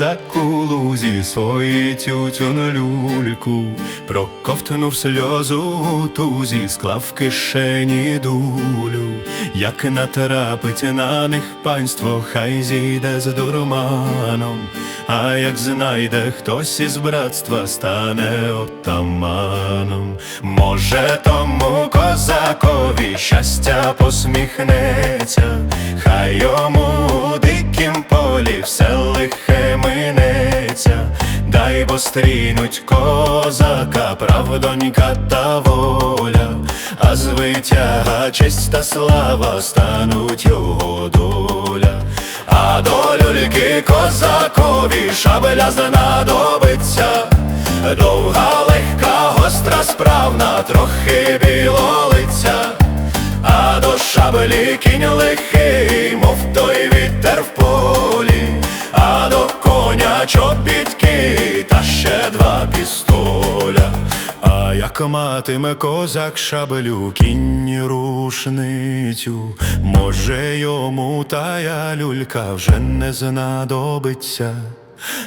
козаку лузі свої тютюн люльку, проковтнув сльозу у тузі, склав в кишені дулю, як натрапить на них панство, хай зійде з дурманом, а як знайде хтось із братства, стане отаманом. Може, тому козакові щастя посміхнеться, хай йому дикім полі все лихе минеться, дай бо стрінуть козака, правдонька та воля, а звитяга честь та слава стануть його доля. А до люльки козакові шабеля знадобиться, довга, легка, гостра, справна, трохи білолиця, а до шабелі кінь лихий, пістоля. А як матиме козак шабелю кінь рушницю, може йому тая люлька вже не знадобиться.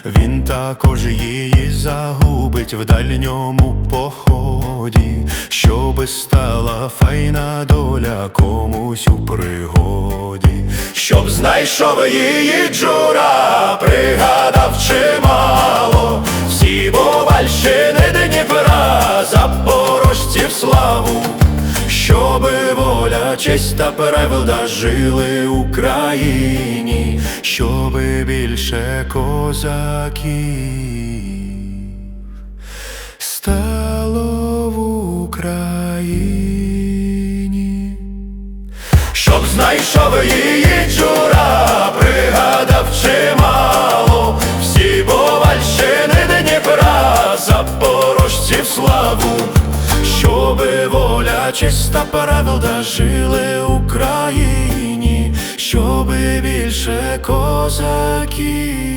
Він також її загубить в дальньому поході, щоби стала файна доля комусь у пригоді, щоб знайшов її джура, пригадав чимало, честь та правда жили Україні, щоби більше козаків стало в Україні. Щоб знайшов її джура, пригадав чимало, всі бувальщини Дніпра, запорожців славу, чиста правда жили Україні, щоби більше козаків.